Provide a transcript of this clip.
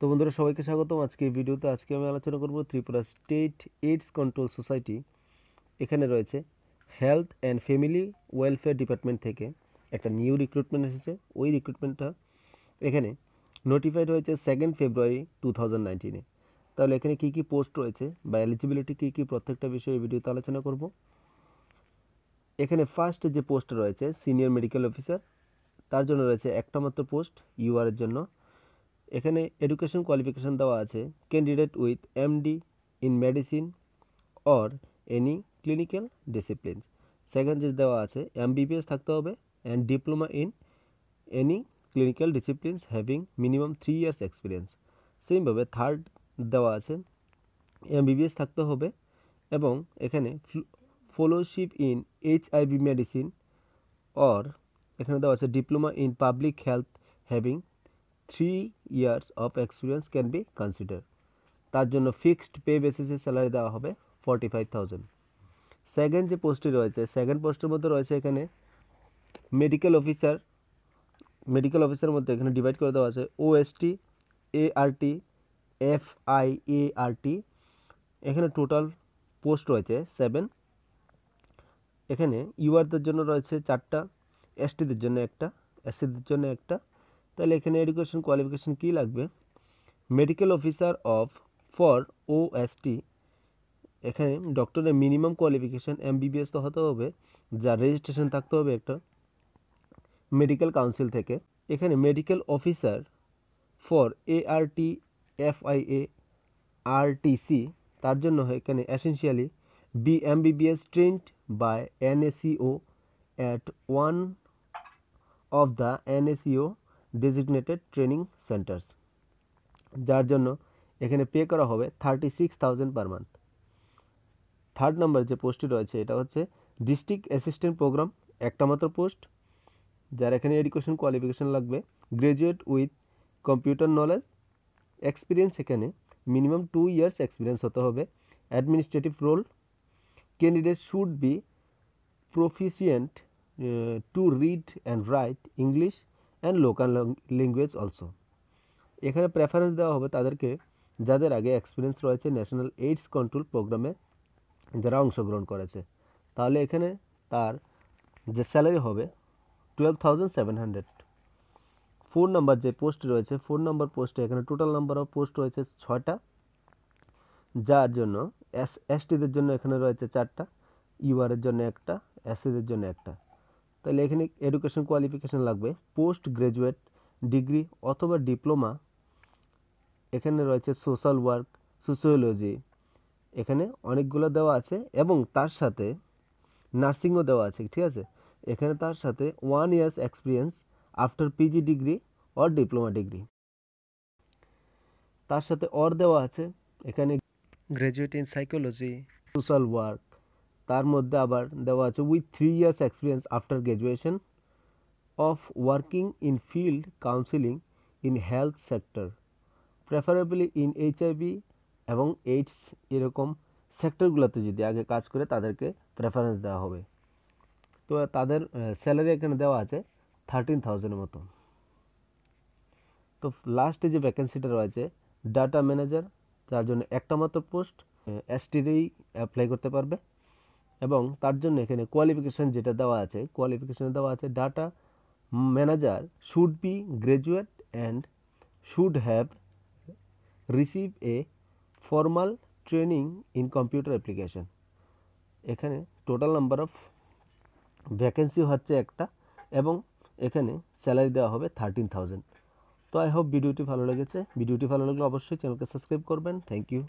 তো বন্ধুরা, সবাইকে স্বাগতম। আজকে ভিডিওতে আজকে আমি আলোচনা করব Tripura state AIDS control society এখানে রয়েছে health and family welfare department থেকে একটা নিউ রিক্রুটমেন্ট এসেছে। ওই রিক্রুটমেন্টটা এখানে নোটিফাইড হয়েছে সেকেন্ড ফেব্রুয়ারি টু থাউজেন্ড নাইনটিনে তাহলে এখানে কী কী পোস্ট রয়েছে বা এলিজিবিলিটি কী কী প্রত্যেকটা বিষয়ে এই ভিডিওতে আলোচনা করব। এখানে ফার্স্ট যে পোস্ট রয়েছে সিনিয়র মেডিকেল অফিসার তার জন্য রয়েছে একটা মাত্র পোস্ট ইউআর এর জন্য। এখানে এডুকেশন কোয়ালিফিকেশন দেওয়া আছে candidate with MD in medicine or any clinical discipline second যে দেওয়া আছে এমবিবিএস থাকতে হবে and diploma in any clinical disciplines having minimum three years experience সেমভাবে থার্ড দেওয়া আছে এমবিবিএস থাকতে হবে এবং এখানে fellowship in H IV medicine or এখানে দেওয়া আছে diploma in public health having three years of experience can be consider তার জন্য ফিক্সড পে বেসিসে স্যালারি দেওয়া হবে ফর্টি ফাইভ থাউজেন্ড সেকেন্ড যে পোস্টটি রয়েছে সেকেন্ড পোস্টের মধ্যে রয়েছে এখানে মেডিকেল অফিসার মেডিকেল অফিসারের মধ্যে এখানে ডিভাইড করে দেওয়া আছে OST ART F I A R T এখানে টোটাল পোস্ট রয়েছে সেভেন এখানে ইউআরদের জন্য রয়েছে চারটা এসটিদের জন্য একটা এসসিদের জন্য একটা তাহলে এখানে এডুকেশন কোয়ালিফিকেশন কী লাগবে? Medical officer of for O S T এখানে ডক্টরের মিনিমাম কোয়ালিফিকেশান এমবিবিএস তো হতে হবে, যার রেজিস্ট্রেশন থাকতে হবে একটা মেডিকেল কাউন্সিল থেকে। এখানে medical officer for ART FIA RTC তার জন্য এখানে essentially be MBBS trained by N NACO at one of the N NACO designated training centres যার জন্য এখানে পে করা হবে thirty six thousand per month third number যে পোস্টটি রয়েছে, এটা হচ্ছে ডিস্ট্রিক্ট অ্যাসিস্ট্যান্ট প্রোগ্রাম একটা মাত্র পোস্ট যার এখানে এডুকেশন কোয়ালিফিকেশান লাগবে graduate with computer knowledge experience এখানে মিনিমাম টু ইয়ার্স এক্সপিরিয়েন্স হতে হবে। Administrative role candidate should be proficient to read and write English and local language also এখানে প্রেফারেন্স দেওয়া হবে তাদেরকে যাদের আগে এক্সপিরিয়েন্স রয়েছে ন্যাশনাল এইডস কন্ট্রোল প্রোগ্রামে যারা অংশগ্রহণ করেছে। তাহলে এখানে তার যে স্যালারি হবে twelve thousand seven hundred four number যে পোস্ট রয়েছে ফোর নাম্বার পোস্টে এখানে টোটাল নাম্বার অফ পোস্ট রয়েছে ছয়টা। যার জন্য এস এসটিদের জন্য এখানে রয়েছে চারটা ইউআরের জন্য একটা এসসিদের জন্য একটা। তাহলে এখানে এডুকেশন কোয়ালিফিকেশান লাগবে। পোস্ট গ্রাজুয়েট ডিগ্রি অথবা ডিপ্লোমা এখানে রয়েছে সোশ্যাল ওয়ার্ক সোশিওলজি এখানে অনেকগুলো দেওয়া আছে এবং তার সাথে নার্সিংও দেওয়া আছে, ঠিক আছে? এখানে তার সাথে one years experience after PG degree or diploma degree তার সাথে অর দেওয়া আছে, এখানে graduate in psychology social work তার মধ্যে আবার দেওয়া আছে with three years experience after graduation of working in field counselling in health sector preferably in HIV এবং এইডস এরকম সেক্টরগুলোতে যদি আগে কাজ করে তাদেরকে প্রেফারেন্স দেওয়া হবে। তো তাদের স্যালারি এখানে দেওয়া আছে থার্টিন থাউজেন্ডের মতো। তো লাস্টে যে ভ্যাকেন্সিটা রয়েছে ডাটা ম্যানেজার তার জন্য একটা মাত্র পোস্ট এসটিরেই অ্যাপ্লাই করতে পারবে। এবং তার জন্য এখানে কোয়ালিফিকেশান যেটা দেওয়া আছে কোয়ালিফিকেশান দেওয়া আছে data manager should be graduate and should have receive a formal training in computer application এখানে টোটাল নাম্বার অফ ভ্যাকেন্সি হচ্ছে একটা এবং এখানে স্যালারি দেওয়া হবে থার্টিন থাউজেন্ড তো আই হোপ ভিডিওটি ভালো লেগেছে। ভিডিওটি ভালো লাগলে অবশ্যই চ্যানেলকে সাবস্ক্রাইব করবেন। Thank you